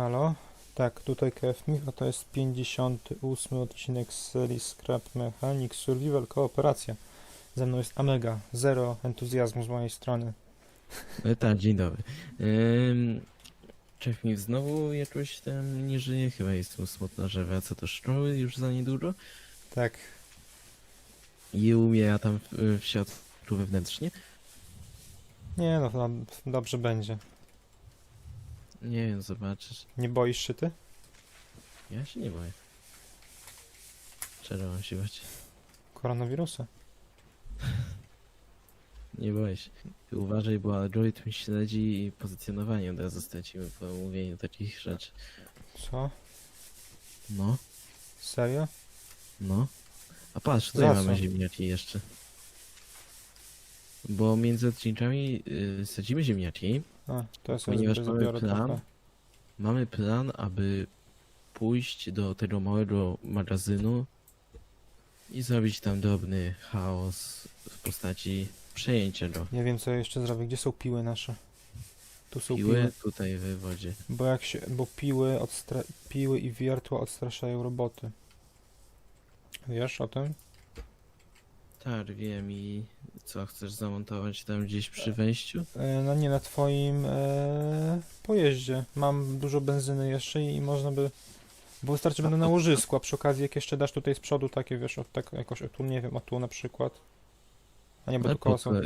Halo? Tak, tutaj KFMI, a to jest 58 odcinek z serii Scrap Mechanic Survival Kooperacja. Ze mną jest Amega, zero entuzjazmu z mojej strony. E, tak, dzień dobry. Ym, Cześć mi znowu jakoś tam nie żyje, chyba jestem smutna, że wraca do szkoły już za niedługo. Tak, I umiera tam w, w środku wewnętrznie. nie no, no, dobrze będzie. Nie wiem, zobaczysz. Nie boisz się ty? Ja się nie boję. Czego mam się bać? Koronawirusa? Nie boję się. Ty uważaj, bo algorytm śledzi i pozycjonowanie od razu stracimy po mówieniu takich rzeczy. Co? No, Serio? no. A patrz, tutaj Za mamy ziemniaki jeszcze. Bo między odcinkami y, sadzimy ziemniaki, A, to ja sobie Ponieważ sobie mamy zabiorę plan, trochę. Mamy plan, aby pójść do tego małego magazynu i zrobić tam drobny chaos w postaci przejęcia go. Nie wiem co ja jeszcze zrobię. Gdzie są piły nasze? Tu są piły. Piły tutaj w wodzie. Bo jak się, bo piły, odstra... piły i wiertła odstraszają roboty. Wiesz o tym? Tak, wiem i co, chcesz zamontować tam gdzieś przy wejściu? E, no nie na twoim e, pojeździe. Mam dużo benzyny jeszcze i można by... Bo wystarczy będę na łożysku, a przy okazji jak jeszcze dasz tutaj z przodu takie, wiesz, o, tak jakoś o tu, nie wiem, o tu na przykład. A nie, bo Ale tu po koła są. co?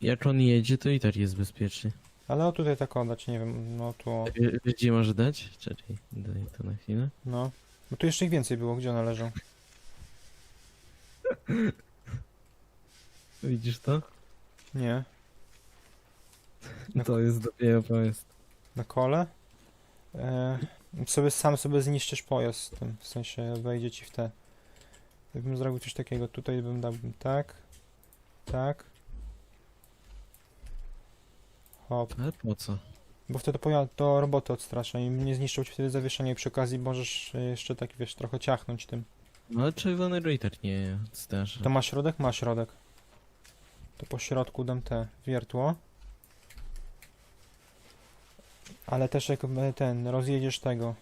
Jak on jedzie, to i tak jest bezpiecznie. Ale o tutaj tak oddać, nie wiem, no tu, o, Wie- Wiesz, gdzie może dać? Czekaj, daj to na chwilę. no. Bo tu jeszcze ich więcej było, gdzie one leżą? Widzisz to? Nie. To jest dopiero pojazd. Na kole? E, sobie sam sobie zniszczysz pojazd z tym, w sensie wejdzie ci w te. Gdybym zrobił coś takiego, tutaj bym dał tak, tak. Hop. Ale po co? Bo wtedy poja- to roboty odstrasza i nie zniszczą ci wtedy zawieszenia i przy okazji możesz jeszcze tak, wiesz, trochę ciachnąć tym. No ale czerwonego i tak nie straszy. To ma środek? Ma środek. To po środku dam te wiertło. Ale też jak e, ten, rozjedziesz tego.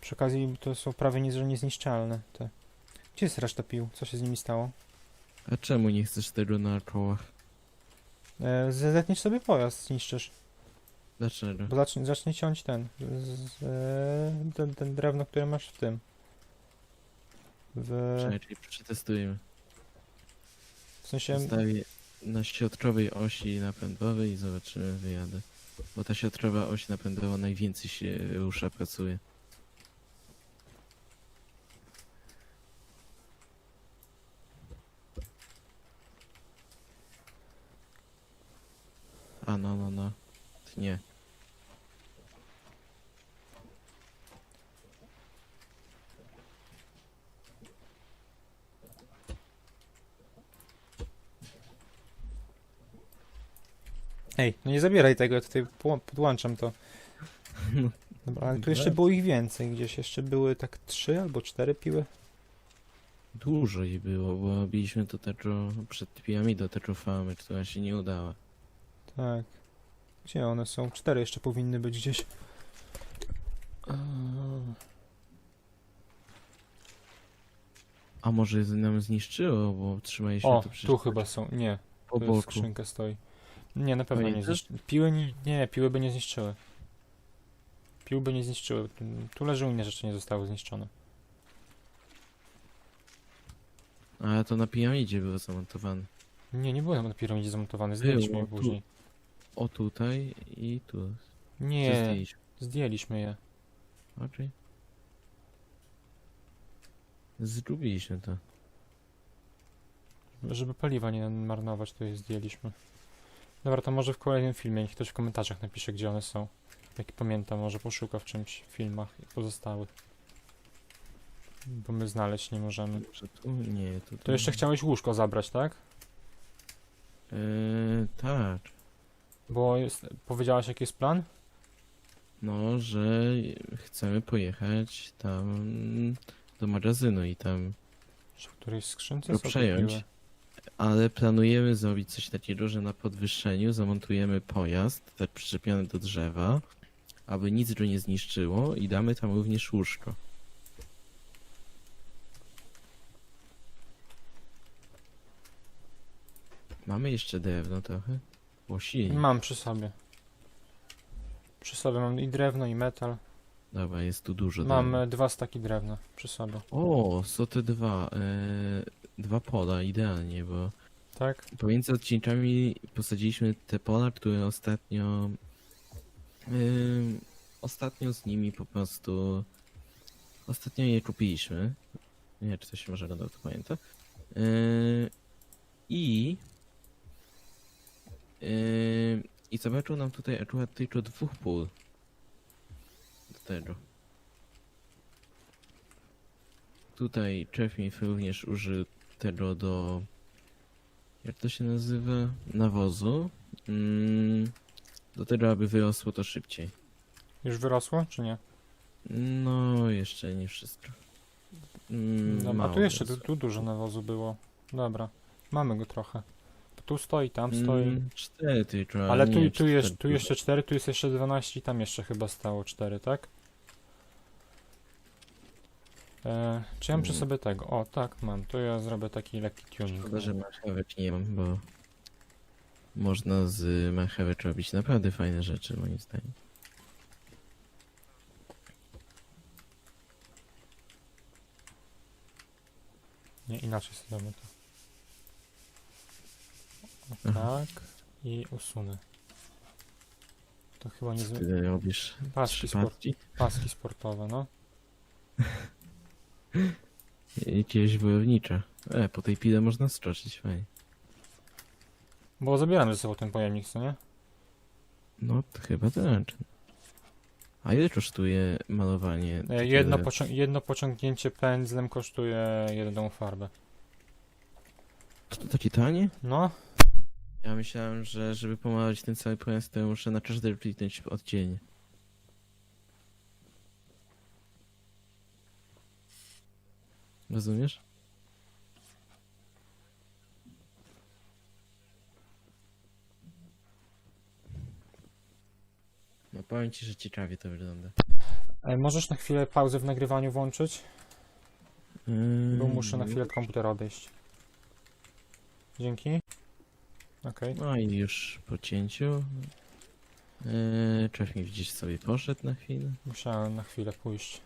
Przy okazji to są prawie nie, że niezniszczalne te. Gdzie jest reszta pił? Co się z nimi stało? A czemu nie chcesz tego na kołach? E, zetniesz sobie pojazd, zniszczysz. Dlaczego? Bo zacznie, zacznie ciąć ten, z, e, ten. Ten drewno, które masz w tym. W, Czekaj, przetestujemy. Sensie... Postawię na środkowej osi napędowej i zobaczymy, wyjadę. Bo ta środkowa oś napędowa najwięcej się rusza, pracuje. A no, no, no. Nie. Ej, no nie zabieraj tego, ja tutaj połą- podłączam to. No. Dobra, ale tu jeszcze było ich więcej gdzieś. Jeszcze były tak trzy albo cztery piły. Dużo jej było, bo robiliśmy to tego przed piramidą tego farmy, która się nie udała. Tak. Gdzie one są? Cztery jeszcze powinny być gdzieś. A może nam zniszczyło, bo trzymaliśmy O, to przy tu chyba są. Nie, po tu jest boku. skrzynka stoi. Nie, na pewno nie Pamiętasz? zniszczyły. Piły nie, nie, piły by nie zniszczyły. Piły by nie zniszczyły. Tu leżą inne rzeczy, nie zostały zniszczone. Ale to na piramidzie było zamontowane. Nie, nie były na piramidzie zamontowane, zdjęliśmy je Było, tu. później. O tutaj i tu. Czy Nie, zdjęliśmy? zdjęliśmy je. Okej. Zgubiliśmy to. Żeby paliwa nie marnować, to je zdjęliśmy. Dobra, to może w kolejnym filmie, niech ktoś w komentarzach napisze, gdzie one są. Jak pamiętam, może poszuka w czymś, w filmach pozostałych. Bo my znaleźć nie możemy. Może tu? Nie, tu. To jeszcze chciałeś łóżko zabrać, tak? Eee, tak. Bo jest, powiedziałaś jaki jest plan? No, że chcemy pojechać tam do magazynu i tam Czy w którejś skrzynce są te przejąć. piły? Ale planujemy zrobić coś takiego, że na podwyższeniu zamontujemy pojazd, tak przyczepiony do drzewa aby nic go nie zniszczyło i damy tam również łóżko. Mamy jeszcze drewno trochę? O silnie. Mam przy sobie. Przy sobie mam i drewno, i metal. Dobra, jest tu dużo Mam drewna. e, dwa staki drewna przy sobie. O, są te dwa. E, dwa pola, idealnie, bo Tak? pomiędzy odcinkami posadziliśmy te pola, które ostatnio. ym, ostatnio z nimi po prostu. Ostatnio je kupiliśmy. Nie wiem, czy to się może nadal to pamięta. Yy, I. Yy, I zobaczył nam tutaj akurat tylko dwóch pól. Do tego. Tutaj Czefmif również użył tego do. Jak to się nazywa? Nawozu. Mm, do tego, aby wyrosło to szybciej. Już wyrosło, czy nie? No, jeszcze nie wszystko. Mm, Dobra, a tu jeszcze, tu, wyrosło. tu dużo nawozu było. Dobra. Mamy go trochę. Tu stoi, tam stoi. Mm, cztery tylko. Ale nie tu, wiem, tu, czy jest, tak tu jeszcze 4, tu jest jeszcze 12 i tam jeszcze chyba stało 4, tak? E, czy ja mam przy Mm. sobie tego? O, tak, mam. To ja zrobię taki lekki tuning. Szkoda, że marchewek nie mam, bo można z marchewek robić naprawdę fajne rzeczy, moim zdaniem. Nie, inaczej zrobię to. O, Aha. tak. I usunę. To chyba nie... Ty robisz? Paski, paski sportowe, no. Jakieś wojownicze. E, po tej pile można skoczyć, fajnie. Bo zabieramy ze sobą ten pojemnik, co nie? No, to chyba tak. A ile kosztuje malowanie? E, Jedno, pocią jedno pociągnięcie pędzlem kosztuje jedną farbę. To takie tanie? No, Ja myślałem, że żeby pomalować ten cały pojazd, to ja muszę na każdy kliknąć oddzielnie. Rozumiesz? No powiem ci, że ciekawie to wygląda. e, możesz na chwilę pauzę w nagrywaniu włączyć? Bo muszę na chwilę od komputera odejść. Dzięki. Okej. No i już po cięciu. Eee, Czech mi widzisz sobie poszedł na chwilę. Musiałem na chwilę pójść.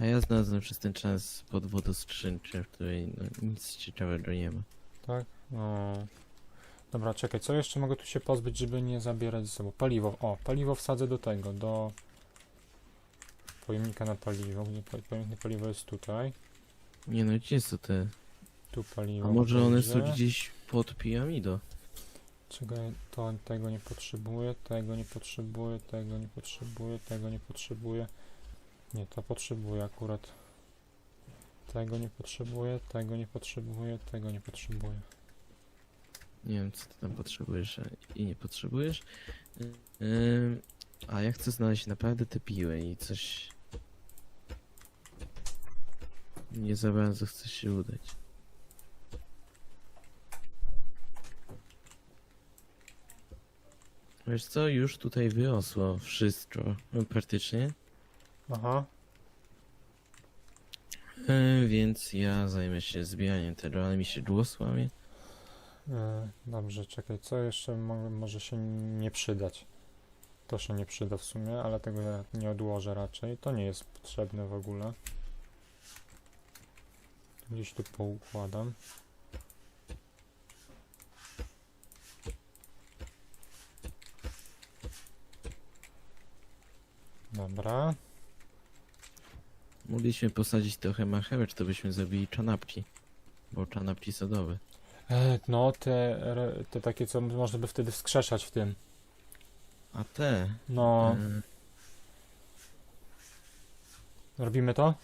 A ja znalazłem przez ten czas pod wodą skrzynkę, w której no, nic ciekawego nie ma. Tak? No. Dobra, czekaj, co jeszcze mogę tu się pozbyć, żeby nie zabierać ze sobą? Paliwo. O, paliwo wsadzę do tego, do pojemnika na paliwo. Gdzie po- pojemnik na paliwo jest tutaj. Nie no, gdzie są te? Tu paliwo. A może one są będzie. gdzieś pod piramidą? Czego ja to, tego nie potrzebuję, tego nie potrzebuję, tego nie potrzebuję, tego nie potrzebuję. Nie, to potrzebuję akurat. Tego nie potrzebuję, tego nie potrzebuję, tego nie potrzebuję. Nie wiem, co ty tam potrzebujesz i nie potrzebujesz. Ym, a ja chcę znaleźć naprawdę te piły i coś... Nie za bardzo chce się udać. Wiesz co, już tutaj wyrosło wszystko, praktycznie. Aha, E, więc ja zajmę się zbieraniem tego, ale mi się głos łamie. e, dobrze, czekaj, co jeszcze mo może się nie przydać? To się nie przyda w sumie, ale tego ja nie odłożę raczej. To nie jest potrzebne w ogóle. Gdzieś tu poukładam. Dobra. Mogliśmy posadzić trochę marchewek, to byśmy zrobili czanapki. Bo czanapki sodowe. E, no, te, re- te takie, co można by wtedy wskrzeszać w tym. A te... No, e, robimy to?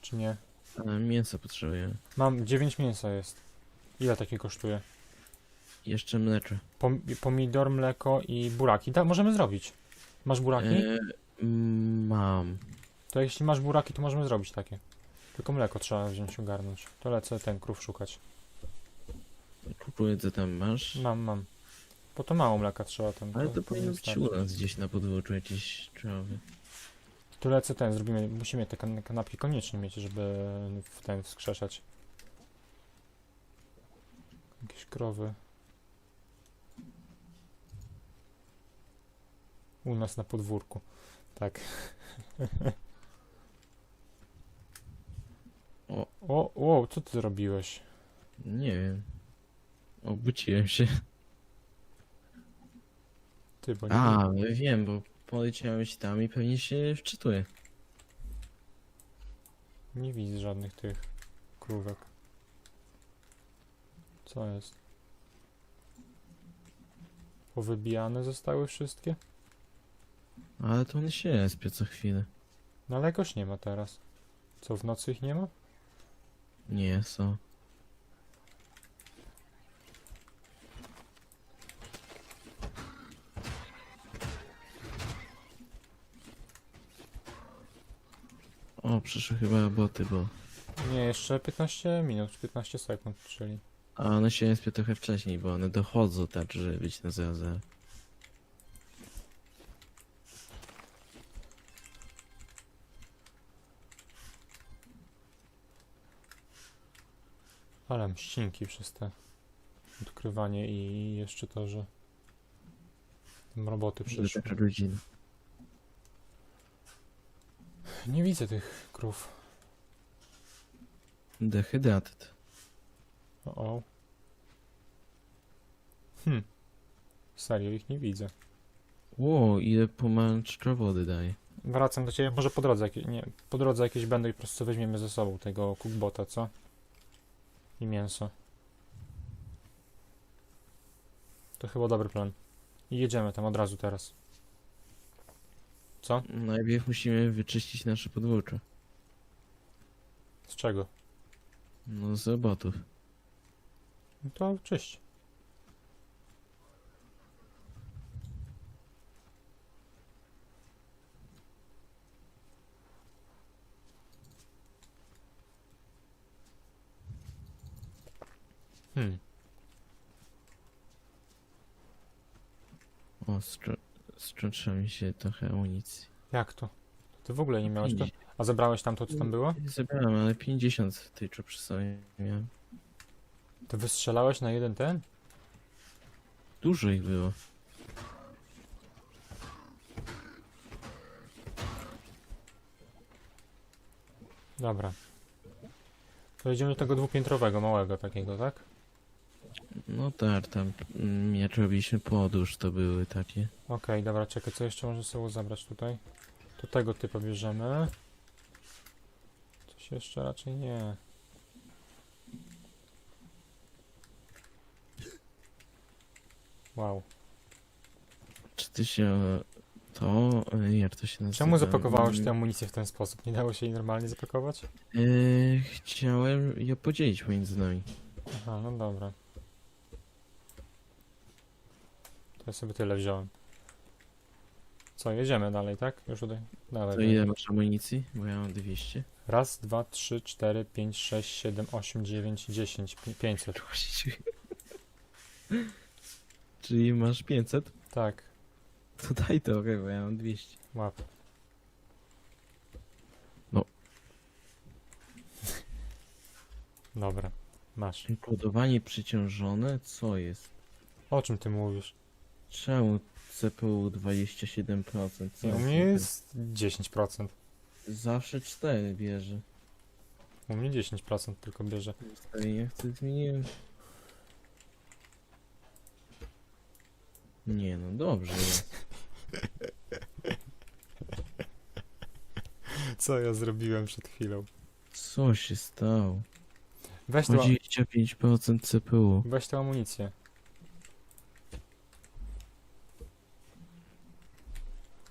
Czy nie? e, mięso potrzebujemy. Mam 9 mięsa jest. Ile takie kosztuje? Jeszcze mleko. Pom pomidor, mleko i buraki. Da, możemy zrobić. Masz buraki? E, mm, mam. To jeśli masz buraki, to możemy zrobić takie. Tylko mleko trzeba wziąć, ogarnąć. To lecę ten krów szukać. Kupuję co tam masz. Mam, mam. Po to mało mleka trzeba tam. Ale to powinno być u nas gdzieś na podwórzu jakieś trawy. Tu lecę ten, zrobimy, musimy te kan kanapki koniecznie mieć, żeby w ten wskrzeszać. Jakieś krowy. U nas na podwórku. Tak. O, O, wow, co ty zrobiłeś? nie wiem. Obudziłem się. Ty, bo nie, A, wiem, bo poleciałeś tam i pewnie się wczytuję. nie widzę żadnych tych krówek. Co jest? Powybijane zostały wszystkie? Ale to one się spią co chwilę. No ale jakoś nie ma teraz. Co, w nocy ich nie ma? Nie, są. O, przyszły chyba boty, bo... Nie, jeszcze 15 minut, 15 sekund, czyli. A one się spią trochę wcześniej, bo one dochodzą tak, żeby być na 0 Ale mścinki przez te odkrywanie i jeszcze to, że tam roboty przyszły. Taka rodzina. Nie widzę tych krów. Dehydrated. O, o. Hm. Serio, ich nie widzę. Ło, ile pomarańczowej wody daje. Wracam do ciebie, może po drodze, jakie, nie, po drodze jakieś będą i po prostu weźmiemy ze sobą tego cookbota, co? I mięso. To chyba dobry plan. I jedziemy tam od razu teraz. Co? Najpierw musimy wyczyścić nasze podwórze. Z czego? No z robotów. No to cześć. Hmm. O, strze- strzecze mi się trochę amunicji. Jak to? Ty w ogóle nie miałeś to? A zebrałeś tam to, co tam było? Zebrałem, ale 50 tyczu przy sobie miałem. Ty wystrzelałeś na jeden ten? Dużo ich było. Dobra. To jedziemy do tego dwupiętrowego, małego takiego, tak? No tak, tam mm, jak robiliśmy podróż, to były takie. Okej, dobra, czekaj, co jeszcze może sobie zabrać tutaj? To tego typa bierzemy. Coś jeszcze raczej nie. Wow. Czy ty się... To... jak to się nazywa? Czemu zapakowałeś tę amunicję w ten sposób? Nie dało się jej normalnie zapakować? e, chciałem je podzielić między nami. Aha, no dobra. To ja sobie tyle wziąłem. Co, jedziemy dalej, tak? Już tutaj. Dalej. To ile masz amunicji? Bo ja mam 200. Raz, dwa, trzy, cztery, pięć, sześć, siedem, osiem, dziewięć, dziesięć, pi- pięćset. Czyli masz 500? Tak, To daj trochę, bo ja mam 200. łap. No. Dobra, masz. Kodowanie przyciążone? Co jest? O czym ty mówisz? Czemu CPU 27%? Co u z mnie jest 10%. Zawsze 4 bierze. U mnie 10% tylko bierze. Stary, ja chcę zmieniłem. Nie no, dobrze jest. Co ja zrobiłem przed chwilą? Co się stało? Weź tą, 25% CPU. weź tą amunicję.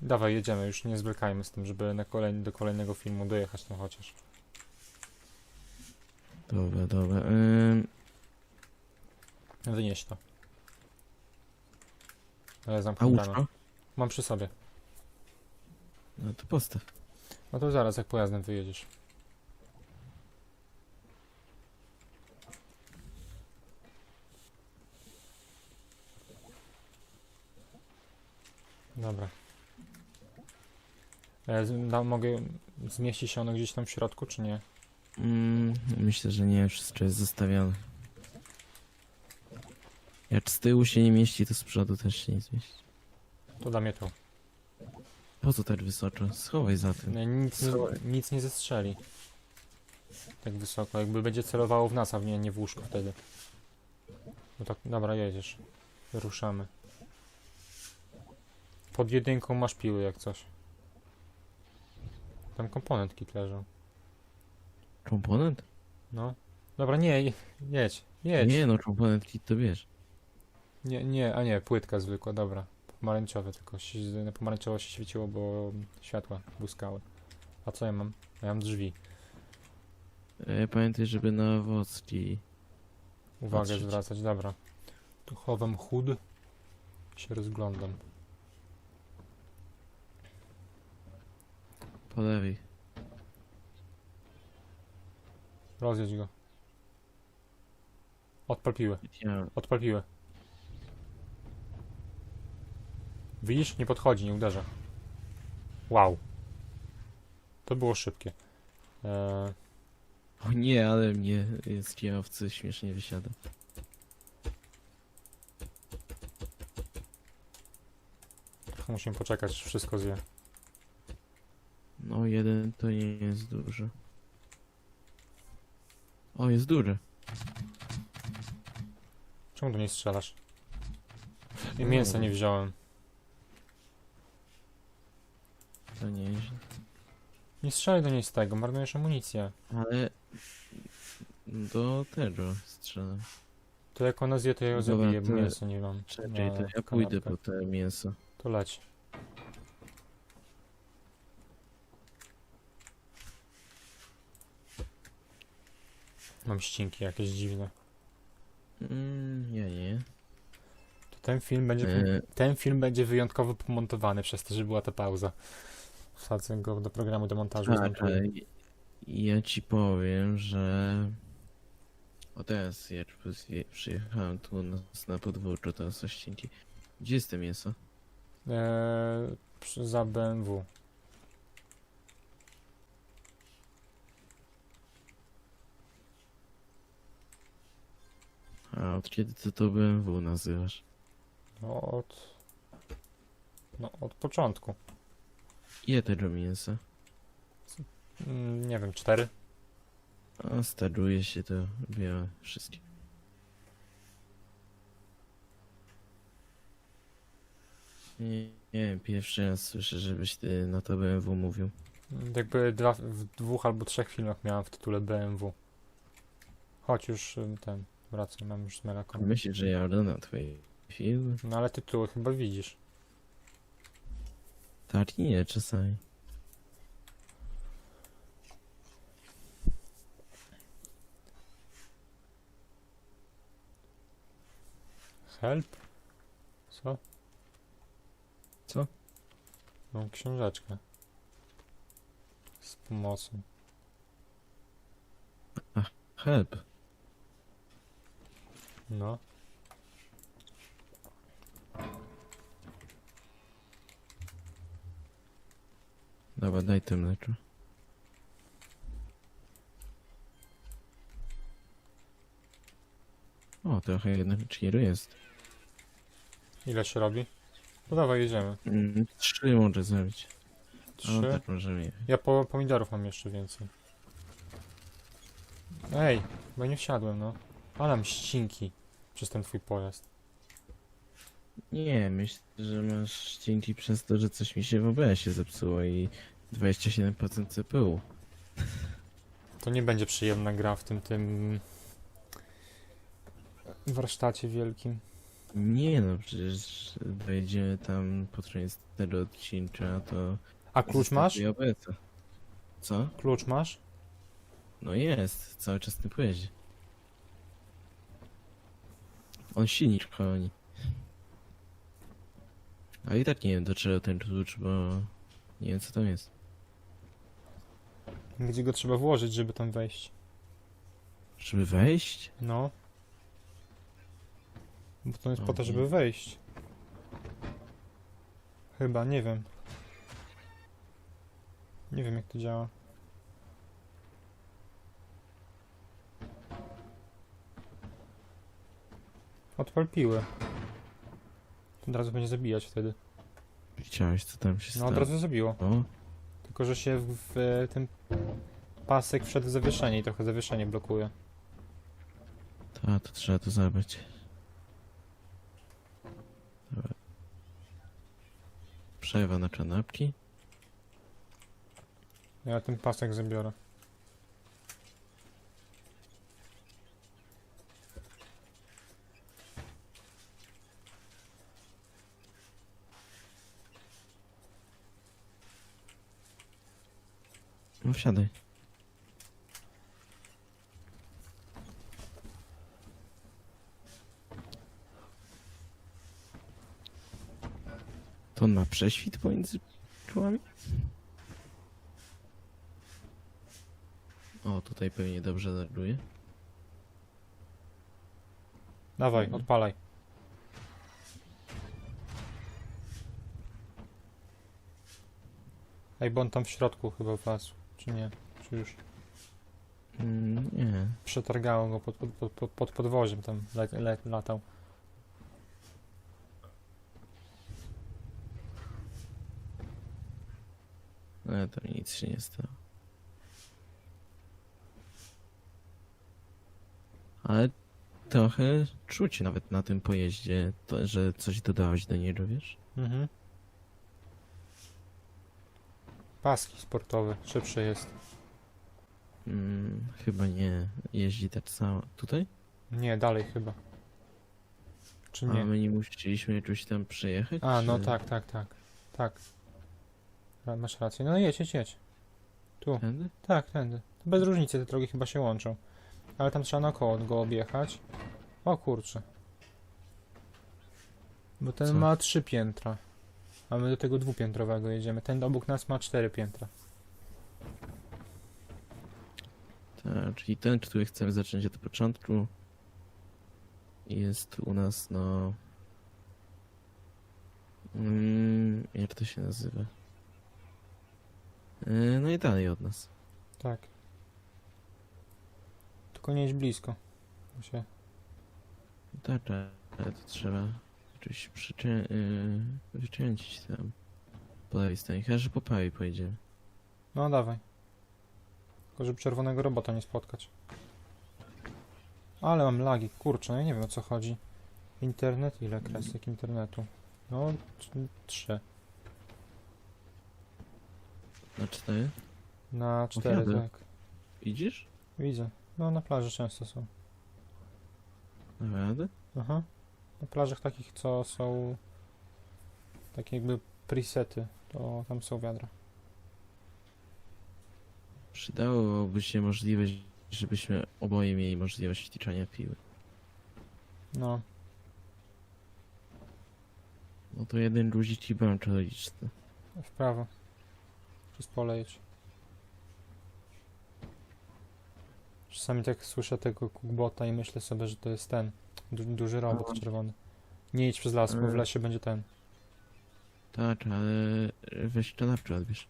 Dawaj, jedziemy, już nie zwlekajmy z tym, żeby na kolejny, do kolejnego filmu dojechać tam chociaż. Dobra, dobra. Ym, Wynieś to. Ale a zamknę bramę. łóżko? Mam przy sobie. No to postaw. No to zaraz, jak pojazdem wyjedziesz. Dobra. E, z- da, mogę... Zmieści się ono gdzieś tam w środku, czy nie? Mm, myślę, że nie, wszystko jest zostawione. Jak z tyłu się nie mieści, to z przodu też się nie zmieści. To dam je tu. Po co tak wysoko? Schowaj za tym. Nie, nic, nie, Słuchaj. nic nie zestrzeli. Tak wysoko, jakby będzie celowało w nas, a nie, nie w łóżko wtedy. No tak, dobra, jedziesz. Ruszamy. Pod jedynką masz piły jak coś. Tam komponent kit leżą. Komponent? No. Dobra, nie, je- jedź, jedź. Nie no, komponent kit to wiesz. Nie, nie, a nie, płytka zwykła, dobra. Pomarańczowe tylko, na pomarańczowo się świeciło, bo światła błyskały. A co ja mam? Ja mam drzwi. E, pamiętaj, żeby na owocki. Uwagę Patrzeć. zwracać, dobra. Tu chowam chód. Się rozglądam. Po lewej. Rozjedź go. Odpal piłę, Ja, odpal piłę. Widzisz? Nie podchodzi, nie uderza. Wow. To było szybkie. Eee, o nie, ale mnie z kierowcy śmiesznie wysiada. musimy poczekać, wszystko zje. No jeden to nie jest duży. O, jest duży. Czemu tu nie strzelasz? I mięsa nie wziąłem. To nie jest. Nie strzelaj do niej z tego, marnujesz amunicję. Ale do tego strzelam. To jak ona zje, to ja ją Dobra, zabiję, to- bo mięsa nie mam. Czekaj, to ja pójdę po te mięso. To leć. Mam ścinki jakieś dziwne. Mm, ja nie. To ten film będzie, E, ten film będzie wyjątkowo pomontowany przez to, że była ta pauza. Wsadzę go do programu do montażu. tak, ja ci powiem, że... O teraz przy- przyjechałem tu na, na podwórko, to są ścinki. Gdzie jest to mięso? Eee, przy- za BMW. A od kiedy ty to BMW nazywasz? No od... No od początku. Ile tego mięsa? Mm, nie wiem, cztery? A staruje się to białe wszystkie. Nie, nie wiem, pierwszy raz słyszę, żebyś ty na to BMW mówił. Jakby dwa, w dwóch albo trzech filmach miałem w tytule BMW. Chodź już y, ten, wracaj, mam już melakom. Myślisz, że ja oglądam twoje filmy? No ale tytuły chyba widzisz. Tak i nie, czasami. Help? Co? Co? Mam książeczkę. Z pomocą. Help. No. Dobra, daj to mleko. O, trochę jednak cztery jest. Ile się robi? No dawaj, jedziemy. Mm, trzy może zrobić. O, Trzy. tak możemy jechać. Ja po, pomidorów mam jeszcze więcej. Ej, bo nie wsiadłem, no. Ale mam ścinki przez ten twój pojazd. Nie, myślę, że masz dzięki przez to, że coś mi się w OBS-ie zepsuło i 27% CPU. To nie będzie przyjemna gra w tym, tym... warsztacie wielkim. Nie no, przecież wejdziemy tam pod koniec tego odcinka, to... A klucz masz? zostawię OBS-a. Co? Klucz masz? No jest, cały czas tym pojeździe. On silnik chroni. A i tak nie wiem do czego ten klucz, bo nie wiem co tam jest. Gdzie go trzeba włożyć, żeby tam wejść? Żeby wejść? No. Bo to jest po to, żeby wejść. Chyba, nie wiem. Nie wiem jak to działa. Odpal piłę. Od razu będzie zabijać wtedy. Widziałeś, co tam się No stało? od razu zabiło. O, Tylko, że się w, w tym pasek wszedł w zawieszenie i trochę zawieszenie blokuje. ta, to trzeba to zabrać. Dobra. Przerwa na kanapki. Ja ten pasek zabiorę. No wsiadaj. To on ma prześwit pomiędzy czołami? O, tutaj pewnie dobrze zagruje. Dawaj, Mhm. odpalaj. Ej, bo on tam w środku chyba wlazł. Czy nie? Czy już Mm, nie. przetargało go pod, pod, pod, pod, pod podwoziem tam le, le, latał. Ale tam nic się nie stało. Ale trochę czuć nawet na tym pojeździe, to, że coś dodałeś do niego, wiesz? Mhm. Paski sportowe, szybszy jest. Mm, chyba nie. Jeździ tak samo. Tutaj? Nie, dalej chyba. Czy A nie? my nie musieliśmy jakoś tam przejechać? A, no czy- tak, tak, tak. Tak. Ra- Masz rację. No jedź, jedź, jedź. Tu. Tędy? Tak, tędy. To bez różnicy, te drogi chyba się łączą. Ale tam trzeba naokoło go objechać. O kurczę. Bo ten Co? ma trzy piętra. A my do tego dwupiętrowego jedziemy. Ten obok nas ma cztery piętra. Tak, czyli ten, który chcemy zacząć od początku jest u nas, no... Mm, jak to się nazywa? E, No i dalej od nas. Tak. Tylko nie jedź blisko. Bo się... Tak, tak, ale to trzeba jakoś przycię... Yy, tam. Po lewej stronie, chyba że po prawej pojedziemy. No dawaj. Tylko żeby czerwonego robota nie spotkać. Ale mam lagi, kurczę, no ja nie wiem o co chodzi. Internet, ile kresek internetu? No, tr- trzy. Na cztery? Na cztery, tak. Widzisz? Widzę. No na plaży często są. Naprawdę? Aha. Na plażach takich, co są takie jakby presety, to tam są wiadra. Przydałoby się możliwość, żebyśmy oboje mieli możliwość wliczania piły. No, No to jeden guzik i bączoliczny. w prawo. Przez pole jedź. Czasami tak słyszę tego cookbota i myślę sobie, że to jest ten. Du duży robot czerwony. Nie idź przez las, bo w Mm. lesie będzie ten. Tak, ale weź kanapkę odbierz.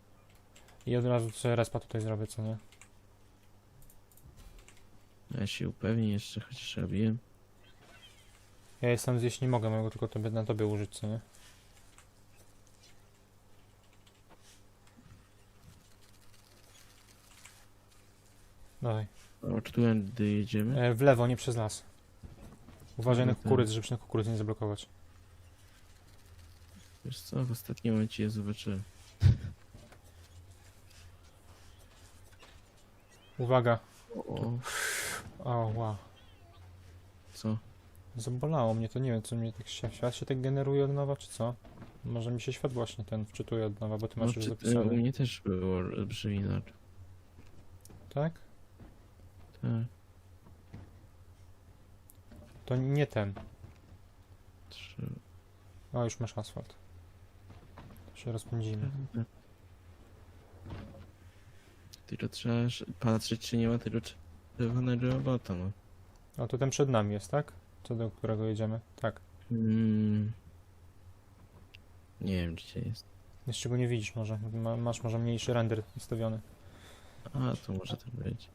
I od razu sobie respa tutaj zrobię, co nie? Ja się upewnię jeszcze, chociaż robiłem. Ja jestem zjeść nie mogę, mogę tylko tobie, na tobie użyć, co nie? Dawaj. O, którędy jedziemy? E, w lewo, nie przez las. Uważaj na tak. kukurydzy, żeby się na kukurydzy nie zablokować. Wiesz co, w ostatnim momencie je zobaczyłem. Uwaga. O, O, wow. co? Zabolało mnie to, nie wiem, co mnie tak świat, świat się tak generuje od nowa, czy co? Może mi się świat właśnie ten wczytuje od nowa, bo ty masz No, już czy, u zapisane. mnie też było olbrzymi inaczej. Tak? Tak. To nie ten. Trzy. O, już masz asfalt. To się rozpędzimy. Tylko trzeba patrzeć, czy nie ma tego czerwonego robota, no. O, to ten przed nami jest, tak? Co do którego jedziemy? Tak. Mm. Nie wiem, gdzie jest. Jeszcze go nie widzisz może. Ma, masz może mniejszy render ustawiony. A, to może tak być.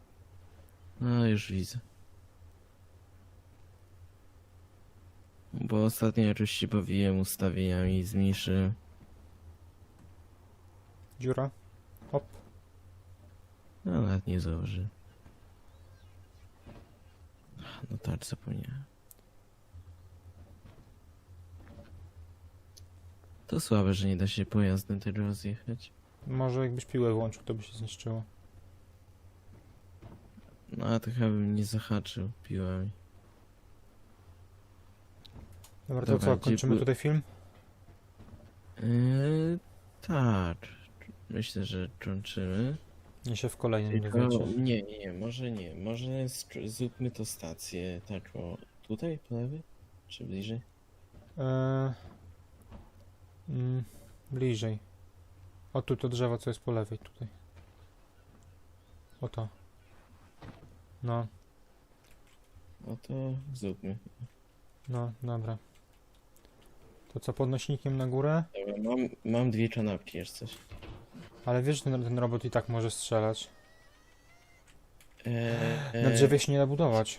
A, już widzę. Bo ostatnio jakoś się bawiłem ustawieniami i zmniejszyłem. Dziura? Hop. No, nawet nie zauważyłem. No tak, zapomniałem. To słabe, że nie da się pojazdem tego rozjechać. Może jakbyś piłę włączył, to by się zniszczyło. No, a to chyba bym nie zahaczył piłami. Dobra, to Dobra, co, gdzie kończymy tutaj film? Yy, tak. Myślę, że kończymy. Nie się w kolejnym Tylko, dowiecie. nie, nie, nie, może nie. Może str- zróbmy to stację tak o tutaj, po lewej? Czy bliżej? Eee, mm, bliżej. O tu to drzewo, co jest po lewej tutaj. O to. No, No to zróbmy. no, dobra. To co, podnośnikiem na górę? Dobra, mam, mam dwie kanapki jeszcze coś. Ale wiesz, że ten, ten robot i tak może strzelać. Eee, Na drzewie się nie da budować.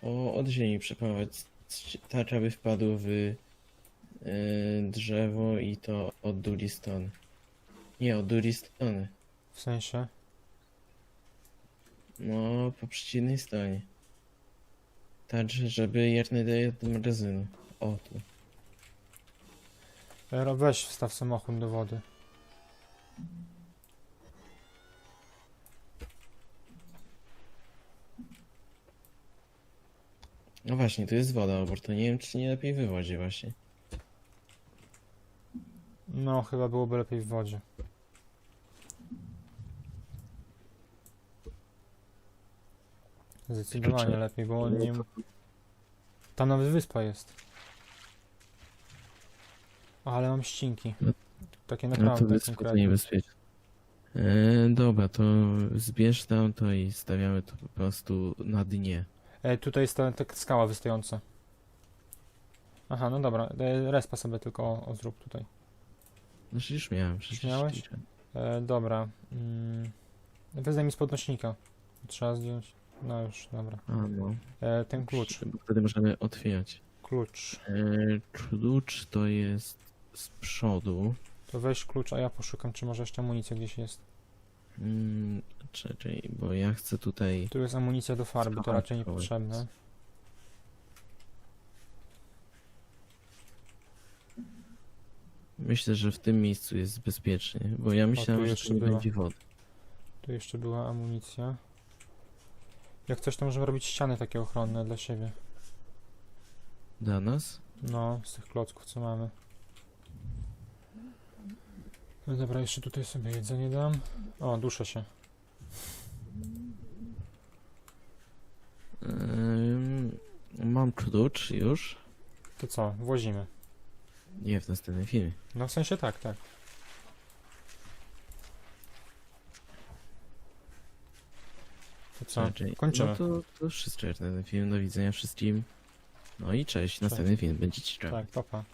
To od ziemi przepawać, tak aby wpadł w e, drzewo i to od drugiej strony. Nie, od drugiej strony. W sensie. No, po przeciwnej stronie. Że- żeby jak najdalej do magazynu. O, tu. E, Weź wstaw samochód do wody. No właśnie, tu jest woda obok, to nie wiem, czy nie lepiej w wodzie właśnie. No, chyba byłoby lepiej w wodzie. Zdecydowanie lepiej, bo on nie... Tam nawet wyspa jest. Ale mam ścinki. No- Takie No to naprawdę wyspy to konkretne. niebezpieczne. E, dobra, to zbierz tam to i stawiamy to po prostu na dnie. E, tutaj jest ta, ta skała wystająca. Aha, no dobra. E, respa sobie tylko o, zrób tutaj. Znaczy już miałem, przecież miałeś? E, dobra. Mm, wezmę mi z podnośnika. Trzeba zdjąć. No już, dobra. A no. E, ten klucz. Wtedy możemy otwierać. Klucz. E, klucz to jest z przodu. To weź klucz, a ja poszukam, czy może jeszcze amunicja gdzieś jest. Mm, czekaj, bo ja chcę tutaj... Tu jest amunicja do farby, to raczej schować. niepotrzebne. Myślę, że w tym miejscu jest bezpiecznie, bo ja myślałem, że jeszcze tu nie była. będzie wody. Tu jeszcze była amunicja. Jak coś, to możemy robić ściany takie ochronne dla siebie. Dla nas? No, z tych klocków, co mamy. No dobra, jeszcze tutaj sobie jedzenie dam. O, duszę się. Ym, mam klucz już. To co, włazimy. Nie w następnym filmie. No w sensie tak, tak. To co, Raczej- kończymy. No to, to wszystko jak na ten film. Do widzenia wszystkim. No i cześć. Następny film będzie ciekawy. Tak, papa.